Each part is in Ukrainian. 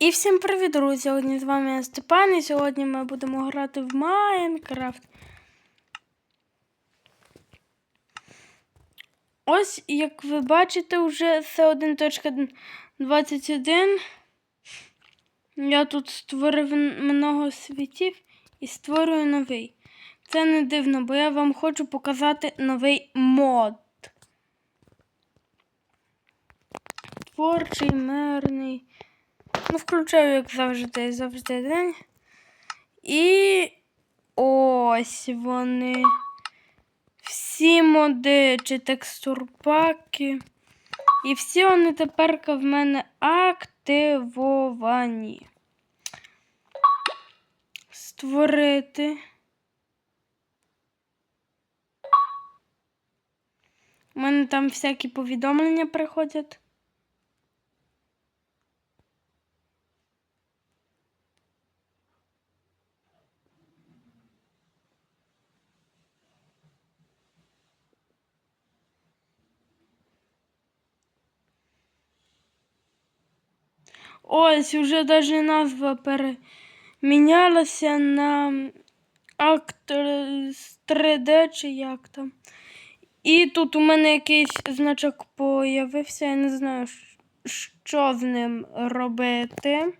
І всім привіт, друзі! Сьогодні з вами я Степан, і сьогодні ми будемо грати в Майнкрафт. Ось, як ви бачите, вже це 1.21. Я тут створив много світів і створюю новий. Це не дивно, бо я вам хочу показати новий мод. Творчий, мирний. Ну, включаю, як завжди, завжди день. І ось вони. Всі моди чи текстурпаки. І всі вони тепер в мене активовані. Створити. У мене там всякі повідомлення приходять. Ось уже даже назва перемінялася на актор з 3D чи як там. І тут у мене якийсь значок появився, я не знаю, що з ним робити.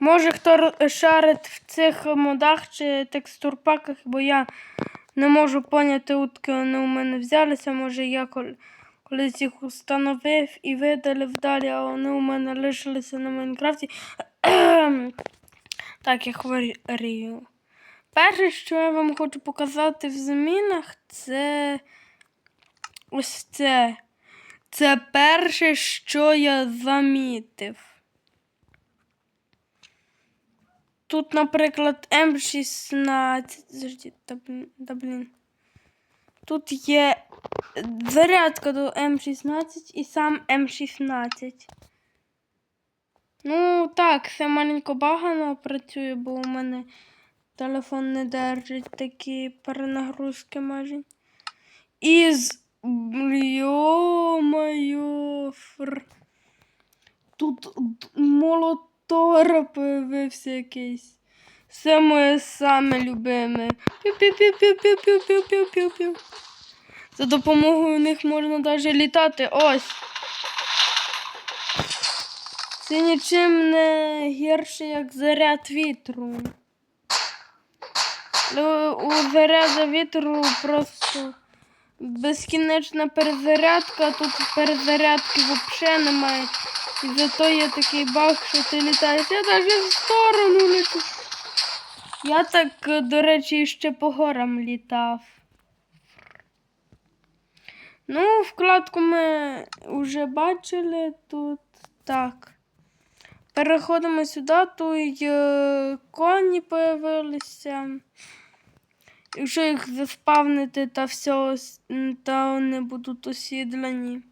Може, хто шарить в цих модах чи текстурпаках, бо я не можу поняти, утки вони у мене взялися. Може, я колись їх установив і видалив далі, а вони у мене лишилися на Майнкрафті. так, я хворію. Перше, що я вам хочу показати в змінах, це ось це. Це перше, що я замітив. Тут, наприклад, М16. Заждіть, да блін. Тут є зарядка до М16 і сам М16. Ну, так, це маленько багано працює, бо у мене телефон не держить такі перенагрузки майже. І з. Йо-моє, фр... Тут молотор появився якийсь. Це моє саме любиме. Пів-пів-пів-пів-пів-пів-пів-пів-пів. За допомогою них можна навіть літати. Ось. Це нічим не гірше, як заряд вітру. У заряду вітру просто безкінечна перезарядка, тут перезарядки взагалі немає. І зато є такий баг, що ти літаєш. Я навіть в сторону лету. Я так, до речі, ще по горам літав. Ну, вкладку ми вже бачили тут так. Переходимо сюди, тут е, коні появилися. Якщо їх заспавнити, та все, то вони будуть осідлені.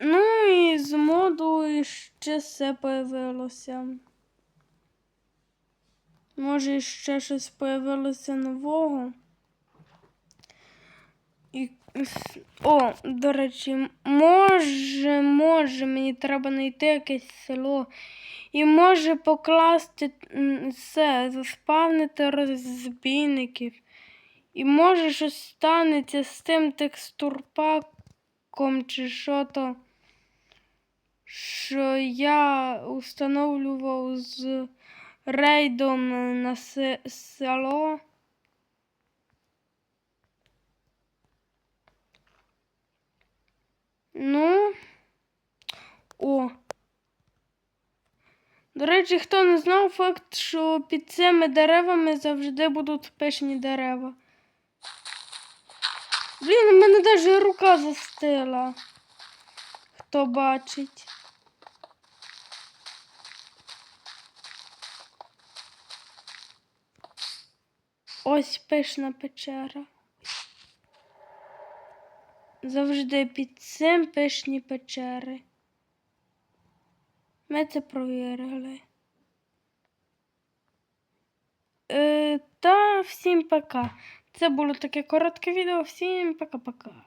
Ну і з моду ще все появилося. Може, ще щось появилося нового. О, до речі, може, може, мені треба знайти якесь село. І може покласти все, заспавнити розбійників. І може щось станеться з тим текстурпаком чи що то, що я установлював з рейдом на село. Ну, о. До речі, хто не знав факт, що під цими деревами завжди будуть пишні дерева. Блін, у мене навіть рука застила. Хто бачить. Ось пишна печера. Завжди під цим пишні печери. Ми це провірили. Е, Та всім пока. Це було таке коротке відео. Всім пока-пока.